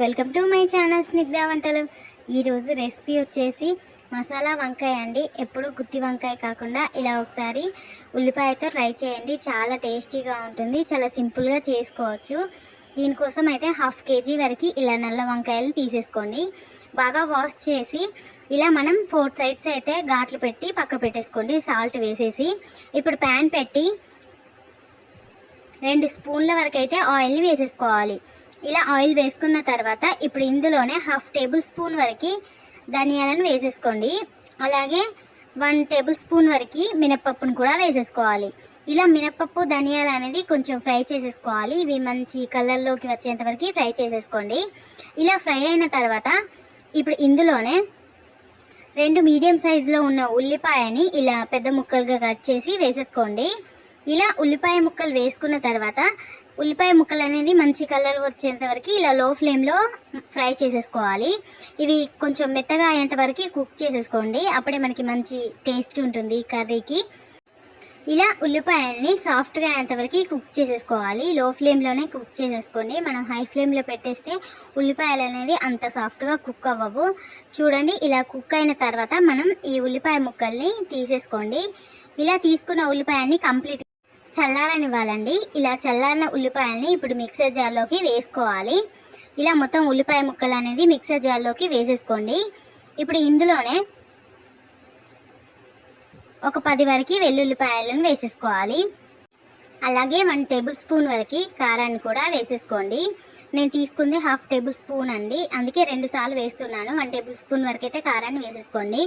Welcome to my channel Snigdha వంటలు. ఈరోజు recipe వచ్చేసి మసాలా వంకాయ అండి. ఎప్పుడు గుత్తి వంకాయ కాకుండా ఇలా ఒకసారి ఉల్లిపాయతో ట్రై చేయండి. చాలా టేస్టీగా ఉంటుంది. చాలా సింపుల్గా చేసుకోవచ్చు. దీనికోసం అయితే హాఫ్ కేజీ వరకు ఇలా నల్ల వంకాయలు తీసేసుకోండి. బాగా వాష్ చేసి ఇలా మనం ఫోర్ సైడ్స్ అయితే ఘాట్లు పెట్టి పక్క పెట్టేసుకోండి. సాల్ట్ వేసేసి ఇప్పుడు ప్యాన్ పెట్టి రెండు స్పూన్ల వరకు అయితే ఆయిల్ని వేసేసుకోవాలి. ఇలా ఆయిల్ వేసుకున్న తర్వాత ఇప్పుడు ఇందులోనే హాఫ్ టేబుల్ స్పూన్ వరకు ధనియాలను వేసేసుకోండి. అలాగే వన్ టేబుల్ స్పూన్ వరకు మినప్పప్పును కూడా వేసేసుకోవాలి. ఇలా మినప్పప్పు ధనియాలు అనేది కొంచెం ఫ్రై చేసేసుకోవాలి. ఇవి మంచి కలర్లోకి వచ్చేంత వరకు ఫ్రై చేసేసుకోండి. ఇలా ఫ్రై అయిన తర్వాత ఇప్పుడు ఇందులోనే రెండు మీడియం సైజులో ఉన్న ఉల్లిపాయని ఇలా పెద్ద ముక్కలుగా కట్ చేసి వేసేసుకోండి. ఇలా ఉల్లిపాయ ముక్కలు వేసుకున్న తర్వాత ఉల్లిపాయ ముక్కలు అనేది మంచి కలర్ వచ్చేంత వరకు ఇలా లో ఫ్లేమ్లో ఫ్రై చేసేసుకోవాలి. ఇవి కొంచెం మెత్తగా అయ్యేంత వరకు కుక్ చేసేసుకోండి. అప్పుడే మనకి మంచి టేస్ట్ ఉంటుంది కర్రీకి. ఇలా ఉల్లిపాయల్ని సాఫ్ట్గా అయ్యేంత వరకు కుక్ చేసేసుకోవాలి. లో ఫ్లేమ్లోనే కుక్ చేసేసుకోండి. మనం హై ఫ్లేమ్లో పెట్టేస్తే ఉల్లిపాయలు అనేది అంత సాఫ్ట్గా కుక్ అవ్వవు. చూడండి ఇలా కుక్ అయిన తర్వాత మనం ఈ ఉల్లిపాయ ముక్కల్ని తీసేసుకోండి. ఇలా తీసుకున్న ఉల్లిపాయని కంప్లీట్ చల్లారనివ్వాలండి. ఇలా చల్లారిన ఉల్లిపాయల్ని ఇప్పుడు మిక్సర్ జార్లోకి వేసుకోవాలి. ఇలా మొత్తం ఉల్లిపాయ ముక్కలు అనేది మిక్సర్ జార్లోకి వేసేసుకోండి. ఇప్పుడు ఇందులోనే ఒక పది వరకు వెల్లుల్లిపాయలను వేసేసుకోవాలి. అలాగే వన్ టేబుల్ స్పూన్ వరకు కారాన్ని కూడా వేసేసుకోండి. నేను తీసుకుంది హాఫ్ టేబుల్ స్పూన్ అండి. అందుకే రెండు సార్లు వేస్తున్నాను. వన్ టేబుల్ స్పూన్ వరకు అయితే కారాన్ని వేసేసుకోండి.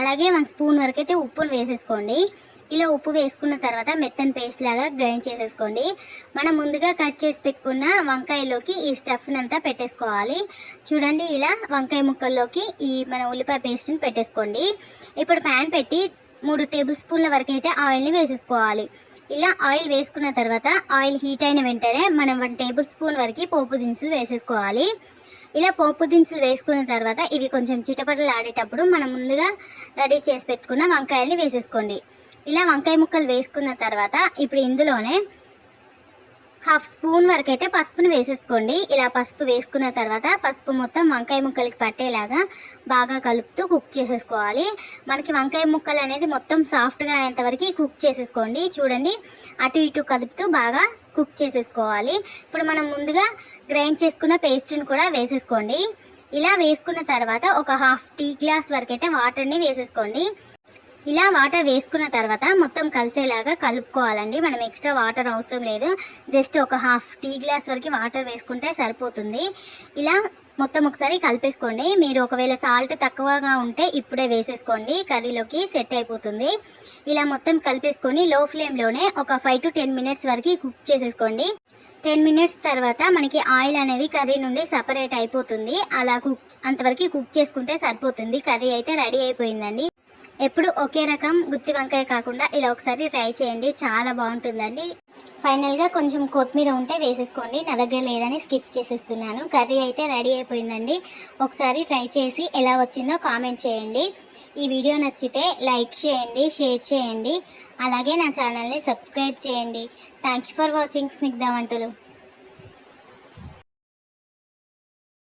అలాగే వన్ స్పూన్ వరకు అయితే ఉప్పును వేసేసుకోండి. ఇలా ఉప్పు వేసుకున్న తర్వాత మెత్తని పేస్ట్ లాగా గ్రైండ్ చేసేసుకోండి. మనం ముందుగా కట్ చేసి పెట్టుకున్న వంకాయలోకి ఈ స్టఫ్ని అంతా పెట్టేసుకోవాలి. చూడండి ఇలా వంకాయ ముక్కల్లోకి ఈ మన ఉల్లిపాయ పేస్ట్ని పెట్టేసుకోండి. ఇప్పుడు ప్యాన్ పెట్టి మూడు టేబుల్ స్పూన్ల వరకు అయితే ఆయిల్ని వేసేసుకోవాలి. ఇలా ఆయిల్ వేసుకున్న తర్వాత ఆయిల్ హీట్ అయిన వెంటనే మనం వన్ టేబుల్ స్పూన్ వరకు పోపు దినుసులు వేసేసుకోవాలి. ఇలా పోపు దినుసులు వేసుకున్న తర్వాత ఇవి కొంచెం చిటపటలు ఆడేటప్పుడు మనం ముందుగా రెడీ చేసి పెట్టుకున్న వంకాయల్ని వేసేసుకోండి. ఇలా వంకాయ ముక్కలు వేసుకున్న తర్వాత ఇప్పుడు ఇందులోనే హాఫ్ స్పూన్ వరకు అయితే పసుపును వేసేసుకోండి. ఇలా పసుపు వేసుకున్న తర్వాత పసుపు మొత్తం వంకాయ ముక్కలకి పట్టేలాగా బాగా కలుపుతూ కుక్ చేసేసుకోవాలి. మనకి వంకాయ ముక్కలు అనేది మొత్తం సాఫ్ట్గా అయ్యేంత వరకు కుక్ చేసేసుకోండి. చూడండి అటు ఇటు కదుపుతూ బాగా కుక్ చేసేసుకోవాలి. ఇప్పుడు మనం ముందుగా గ్రైండ్ చేసుకున్న పేస్ట్ని కూడా వేసేసుకోండి. ఇలా వేసుకున్న తర్వాత ఒక హాఫ్ టీ గ్లాస్ వరకు అయితే వాటర్ని వేసేసుకోండి. ఇలా వాటర్ వేసుకున్న తర్వాత మొత్తం కలిసేలాగా కలుపుకోవాలండి. మనం ఎక్స్ట్రా వాటర్ అవసరం లేదు. జస్ట్ ఒక హాఫ్ టీ గ్లాస్ వరకు వాటర్ వేసుకుంటే సరిపోతుంది. ఇలా మొత్తం ఒకసారి కలిపేసుకోండి. మీరు ఒకవేళ సాల్ట్ తక్కువగా ఉంటే ఇప్పుడే వేసేసుకోండి. కర్రీలోకి సెట్ అయిపోతుంది. ఇలా మొత్తం కలిపేసుకొని లో ఫ్లేమ్లోనే ఒక ఫైవ్ టు టెన్ మినిట్స్ వరకు కుక్ చేసేసుకోండి. టెన్ మినిట్స్ తర్వాత మనకి ఆయిల్ అనేది కర్రీ నుండి సపరేట్ అయిపోతుంది. అలా కుక్ అంతవరకు కుక్ చేసుకుంటే సరిపోతుంది. కర్రీ అయితే రెడీ అయిపోయిందండి. ఎప్పుడు ఒకే రకం గుత్తి వంకాయ కాకుండా ఇలా ఒకసారి ట్రై చేయండి. చాలా బాగుంటుందండి. ఫైనల్గా కొంచెం కొత్తిమీర ఉంటే వేసేసుకోండి. నా దగ్గర లేదని స్కిప్ చేసేస్తున్నాను. కర్రీ అయితే రెడీ అయిపోయిందండి. ఒకసారి ట్రై చేసి ఎలా వచ్చిందో కామెంట్ చేయండి. ఈ వీడియో నచ్చితే లైక్ చేయండి షేర్ చేయండి. అలాగే నా ఛానల్ని సబ్స్క్రైబ్ చేయండి. Thank you for watching Snigdha వంటలు